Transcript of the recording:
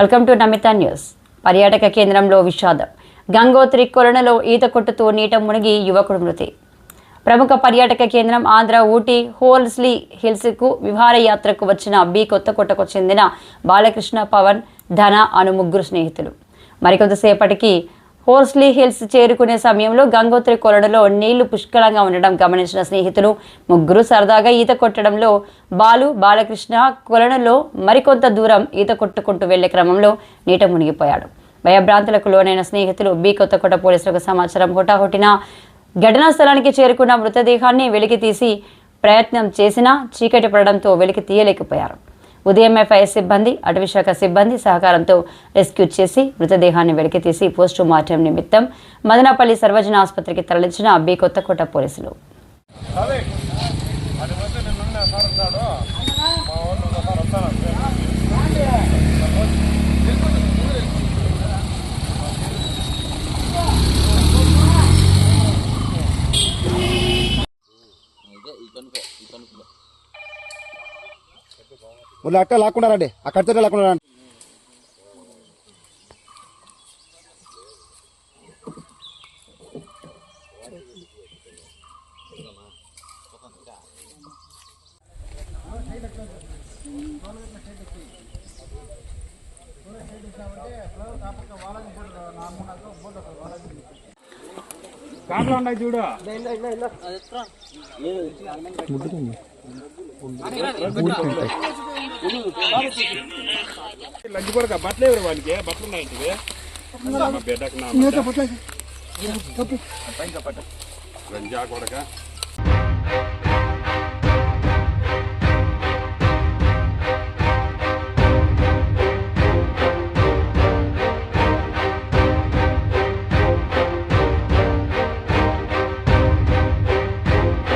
Welcome to Namitha news. పర్యాటక కేంద్రంలో విషాదం. గంగోత్రి కొలనులో ఈత కొట్టుతూ నీట మునిగి యువకుడు మృతి. ప్రముఖ పర్యాటక కేంద్రం ఆంధ్ర ఊటీ హోల్స్లీ హిల్స్కు విహారయాత్రకు వచ్చిన బి కొత్తకోటకు చెందిన బాలకృష్ణ పవన్ ధన అను ముగ్గురు స్నేహితులు. మరికొంతసేపటికి హోర్స్లీ హిల్స్ చేరుకునే సమయంలో గంగోత్రి కొలనులో నీళ్ళు పుష్కలంగా ఉండడం గమనించిన స్నేహితులు ముగ్గురు సరదాగా ఈత కొట్టడంలో బాలు బాలకృష్ణ కొలనులో మరికొంత దూరం ఈత కొట్టుకుంటూ వెళ్ళే క్రమంలో నీట మునిగిపోయాడు. భయభ్రాంతులకు లోనైన స్నేహితులు బి కొత్తకోట పోలీసులకు సమాచారం హుటాహుటిన ఘటనా స్థలానికి చేరుకున్న మృతదేహాన్ని వెలికి తీసి ప్రయత్నం చేసినా చీకటి పడడంతో వెలికి తీయలేకపోయారు. ఉదయం ఎఫ్ఐ సిబ్బంది అటవీశాఖ సిబ్బంది సహకారంతో రెస్క్యూ చేసి మృతదేహాన్ని వెలికి తీసి పోస్టు మార్టం నిమిత్తం మదనపల్లి సర్వజన ఆసుపత్రికి తరలించిన బి కొత్తకోట పోలీసులు. వాళ్ళు అట్ట లాక్కుండా రండి. అక్కడితో లాక్కుండా రండి. కాపలా ఉన్నాయి చూడు. లంచ్ కూడా బట్టలు ఎవరు వానికి? బట్టలు ఉన్నాయి ఇంటికి. మా బిడ్డకు నా బిడ్డ. లంజా కొడక.